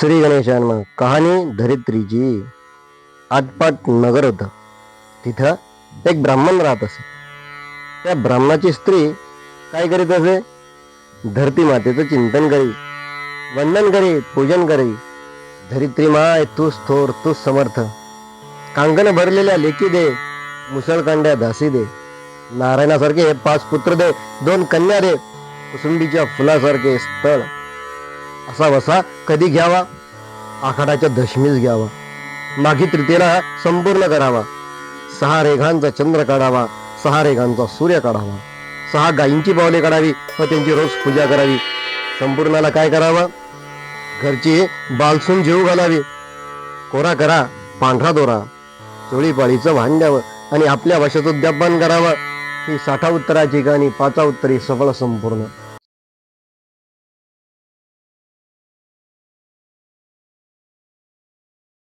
श्री गणेशान कहाणी धरित्रीची आटपाट नगर होतं. तिथं एक ब्राह्मण राहत असे. त्या ब्राह्मणाची स्त्री काय करीत असे? धरती मातेचं चिंतन करी वंदन करी पूजन करी. धरित्री माय तूच थोर तूच समर्थ. कांगण भरलेल्या लेकी दे मुसळकांड्या दासी दे. नारायणासारखे हे पाच पुत्र दे दोन कन्या दे. कुसुंबीच्या फुलासारखे स्थळ. असा वसा कधी घ्यावा? आखाडाच्या दशमीस घ्यावा. माघी तृतीयेला संपूर्ण करावा. सहा रेघांचा चंद्र काढावा. सहा रेघांचा सूर्य काढावा. सहा गायींची पावले काढावी व त्यांची रोज पूजा करावी. संपूर्णाला काय करावं? घरची बालसून जेऊ घालावी. कोरा करा पांढरा दोरा. चोळीपाळीचं भांड्यावं आणि आपल्या वशाचं उद्यापन करावं. ही साठा उत्तराची गाणी पाचा उत्तरी सफळ संपूर्ण.